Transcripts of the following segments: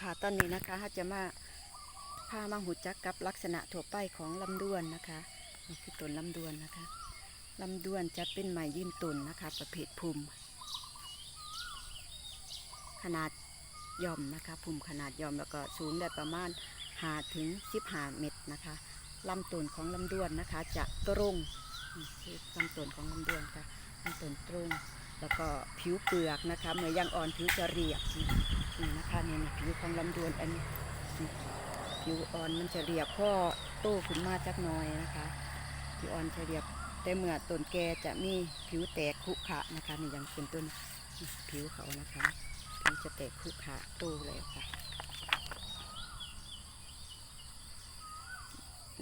ค่ะตอนนี้นะคะเราจะมาพามาหูจักกับลักษณะทั่วไปของลำดวนนะคะนี่คือต้นลำดวนนะคะลำดวนจะเป็นไม้ยืนต้นนะคะ ประเภทภูมิขนาดย่อมนะคะภูมิขนาดย่อมแล้วก็สูงได้ประมาณ5ถึง15เมตรนะคะลำต้นของลำดวนนะคะ จะตรงคือลำต้นของลำดวนค่ะลำต้นตรง แล้วก็ผิวเปลือกนะคะเมื่อยังอ่อนผิวจะเรียบ นี่นะคะเนี่นี่ผิวของลำดวนอันนี้ผิวอ่อนมันจะเรียบพ่อโตขึ้นมาจักน้อยนะคะผิวอ่อนจะเรียบแต่เมื่อต้นแกจะมีผิวแตกขรุขะนะคะนี่ยังเป็นต้นผิวเขานะคะผิวจะแตกขรุขะโตแล้วค่ะ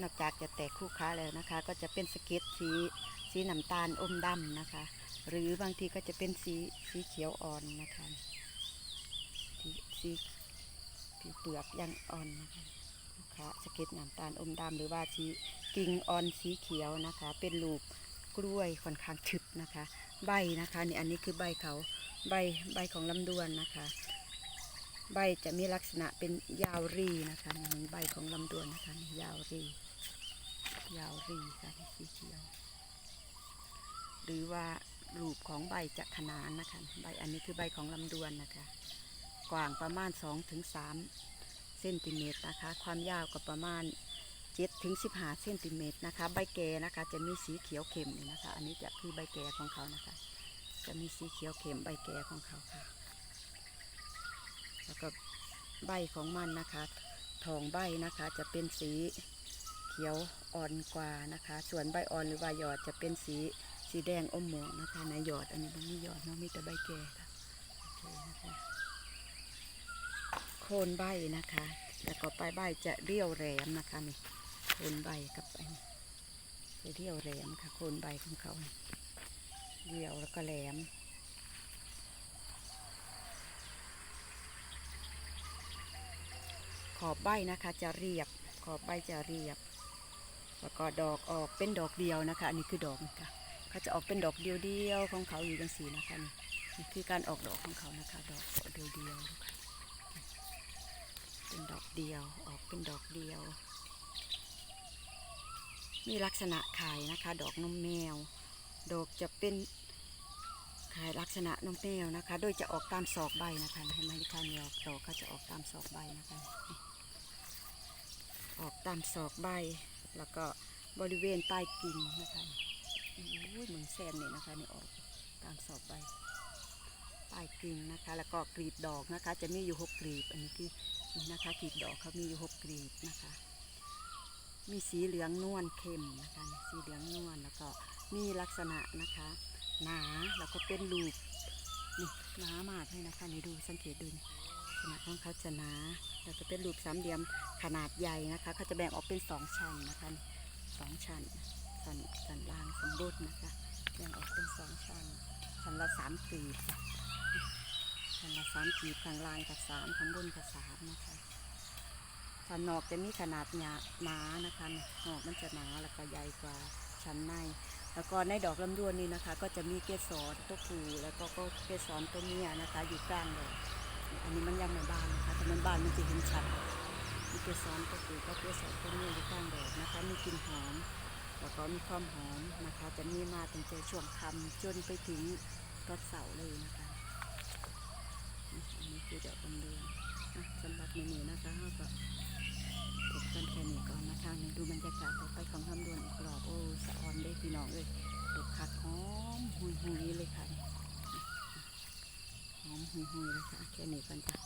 นอกจากจะแตกคู่ค้าแล้วนะคะ ก็จะเป็นสเก็ตสีสีน้ำตาลอมดำนะคะ หรือบางทีก็จะเป็นสีสีเขียวอ่อนนะคะ สีสีผิวเปลือกยังอ่อนนะคะลูกค้าสเก็ตน้ำตาลอมดำหรือว่าสีกิ่งอ่อนสีเขียวนะคะ เป็นลูกกล้วยค่อนข้างทึบนะคะ ใบนะคะนี่อันนี้คือใบเขาใบใบของลำดวนนะคะ ใบจะมีลักษณะเป็นยาวรีนะคะนี่ใบของลำดวนนะคะยาวรี ยาวรีค่ะสีเขียว หรือว่ารูปของใบจะขนานนะคะ ใบอันนี้คือใบของลำดวนนะคะ กว้างประมาณ 2-3ถึงเซนติเมตรนะคะ ความยาวก็ประมาณ7ถึง15 เซนติเมตรนะคะ ใบแก่นะคะ จะมีสีเขียวเข้มนะคะ อันนี้จะคือใบแก่ของเขานะคะ จะมีสีเขียวเข้มใบแก่ของเขาค่ะ แล้วก็ใบของมันนะคะ ทองใบนะคะจะเป็นสีเขียวอ่อนกว่านะคะ ส่วนใบอ่อนหรือใบหยอดจะเป็นสีสีแดงอมหม่วงนะคะในหยอดอันนี้มันไม่หยอดเนาะมีแต่ใบแก่ค่ะโอเคนะคะ คนใบนะคะ แล้วก็ปลายใบจะเรียวแหลมนะคะนี่โคนใบกับอันนี้จะเรียวแหลมค่ะโคนใบของเขาเรียวแล้วก็แหลมขอบใบนะคะจะเรียบขอบใบจะเรียบ แล้วก็ดอกออกเป็นดอกเดียวนะคะ อันนี้คือดอกนะคะเขาจะออกเป็นดอกเดียวๆของเขาอยู่จังสีนะคะนี่นี่คือการออกดอกของเขานะคะ ดอกเดียวๆนะคะ เดียว ออกเป็นดอกเดียว มีลักษณะขายนะคะ ดอกนมแมว ดอกจะเป็นขายลักษณะนมแมวนะคะ โดยจะออกตามศอกใบนะคะเห็นไหมคะเนี่ยดอกก็จะออกตามศอกใบนะคะ ออกตามศอกใบ แล้วก็บริเวณใต้กิ่งนะคะอุ้ยเหมือนแซมเนี่ยนะคะนี่ออกตามศอกใบใต้กิ่งนะคะ แล้วก็กลีบดอกนะคะ จะมีอยู่หกกลีบ อันนี้คือ นี่นะคะกลีบดอกเขามีอยู่หกกลีบนะคะ มีสีเหลืองนวลเข้มนะคะ สีเหลืองนวลแล้วก็มีลักษณะนะคะ หนาแล้วก็เป็นลูกนี่หนามากเลยนะคะนี่ดูสังเกตดูนี่ขนาดของเขาจะหนาแล้วก็เป็นลูกสามเหลี่ยมขนาดใหญ่นะคะเขาจะแบ่งออกเป็นสองชั้นนะคะสองชั้นชั้นชั้นล่างสมบูรณ์นะคะแบ่งออกเป็นสองชั้นชั้นละสามกลีบ ชั้นละสามกีบข้างล่างกับสามข้างบนกับสามนะคะชั้นนอกจะมีขนาดหนาหนานะคะนอกมันจะหนาแล้วก็ใหญ่กว่าชั้นใน แล้วก็ในดอกลำดวนนี้นะคะ ก็จะมีเกสรตัวผู้แล้วก็ก็เกสรตัวเมียนะคะ อยู่กลางเลยอันนี้มันยังไม่บานนะคะแต่มันบานมันจะเห็นชัดมีเกสรตัวผู้ก็เกสรตัวเมียอยู่กลางดอกนะคะ มีกลิ่นหอมแล้วก็มีความหอมนะคะ จะมีมาตั้งแต่ช่วงค่ำจนไปถึงตอนเสาร์เลยนะคะนี่อันนี้คือดอกลำดวนอะสำหรับเม นูนะคะเราก็บกันแค่นี้ก่อนนะคะนี่ดูบรรยากาศต่อไปของคำดวนกรอบโอ้สะออนได้พี่น้องเลยดอกคักหอมหุยหุยเลยค่ะหอมหุยหุยเลยค่ะแค่นี้กันจ้ะ